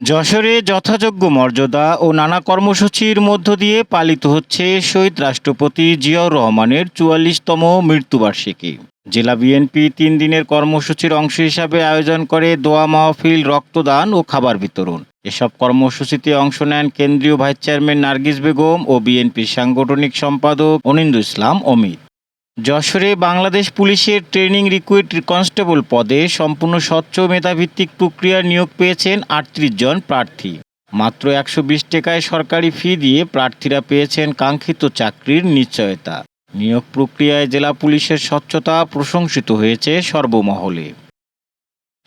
যশোরে যথাযোগ্য মর্যাদা ও নানা কর্মসূচির মধ্য দিয়ে পালিত হচ্ছে শহীদ রাষ্ট্রপতি জিয়াউর রহমানের চুয়াল্লিশতম মৃত্যুবার্ষিকী। জেলা বিএনপি তিন দিনের কর্মসূচির অংশ হিসাবে আয়োজন করে দোয়া মাহফিল, রক্তদান ও খাবার বিতরণ। এসব কর্মসূচিতে অংশ নেন কেন্দ্রীয় ভাইস চেয়ারম্যান নার্গিস বেগম ও বিএনপির সাংগঠনিক সম্পাদক অনিন্দু ইসলাম অমিত। যশোরে বাংলাদেশ পুলিশের ট্রেনিং রিক্রুইট কনস্টেবল পদে সম্পূর্ণ স্বচ্ছ মেধাভিত্তিক প্রক্রিয়ার নিয়োগ পেয়েছেন আটত্রিশ জন প্রার্থী। মাত্র একশো বিশ টাকায় সরকারি ফি দিয়ে প্রার্থীরা পেয়েছেন কাঙ্ক্ষিত চাকরির নিশ্চয়তা। নিয়োগ প্রক্রিয়ায় জেলা পুলিশের স্বচ্ছতা প্রশংসিত হয়েছে সর্বমহলে।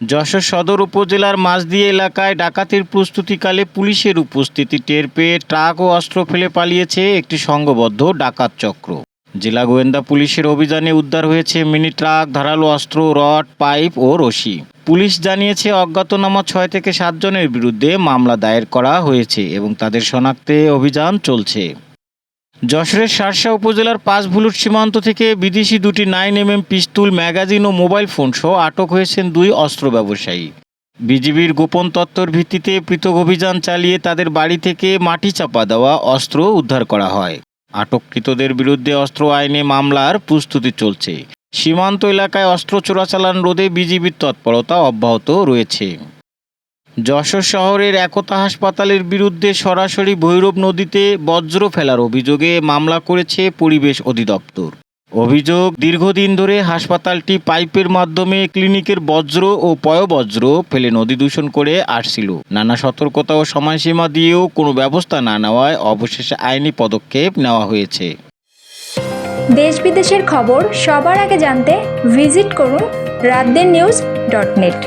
যশোর সদর উপজেলার মাঝদিয়া এলাকায় ডাকাতির প্রস্তুতিকালে পুলিশের উপস্থিতি টের পেয়ে ট্রাক ও অস্ত্র ফেলে পালিয়েছে একটি সংঘবদ্ধ ডাকাত চক্র। জেলা গোয়েন্দা পুলিশের অভিযানে উদ্ধার হয়েছে মিনি ট্রাক, ধারালো অস্ত্র, রড, পাইপ ও রশি। পুলিশ জানিয়েছে, অজ্ঞাতনামা ছয় থেকে সাতজনের বিরুদ্ধে মামলা দায়ের করা হয়েছে এবং তাদের শনাক্তে অভিযান চলছে। যশোরের শার্শা উপজেলার পাঁচভুলুট সীমান্ত থেকে বিদেশি দুটি nine M M pistol, magazine ও মোবাইল ফোন সহ আটক হয়েছেন দুই অস্ত্র ব্যবসায়ী। বিজিবির গোপন তত্ত্বর ভিত্তিতে পৃথক অভিযান চালিয়ে তাদের বাড়ি থেকে মাটি চাপা দেওয়া অস্ত্র উদ্ধার করা হয়। আটককৃতদের বিরুদ্ধে অস্ত্র আইনে মামলার প্রস্তুতি চলছে। সীমান্ত এলাকায় অস্ত্র চোরাচালান রোধে বিজিবির তৎপরতা অব্যাহত রয়েছে। যশোর শহরের একতা হাসপাতালের বিরুদ্ধে সরাসরি ভৈরব নদীতে বজ্র ফেলার অভিযোগে মামলা করেছে পরিবেশ অধিদপ্তর। অভিযোগ, দীর্ঘদিন ধরে হাসপাতালটি পাইপের মাধ্যমে ক্লিনিকের বজ্র ও পয়বজ্র ফেলে নদী দূষণ করে আসছিল। নানা সতর্কতা ও সময়সীমা দিয়েও কোনো ব্যবস্থা না নেওয়ায় অবশেষে আইনি পদক্ষেপ নেওয়া হয়েছে। দেশ বিদেশের খবর সবার আগে জানতে ভিজিট করুন রাতদের নিউজ ডট নেট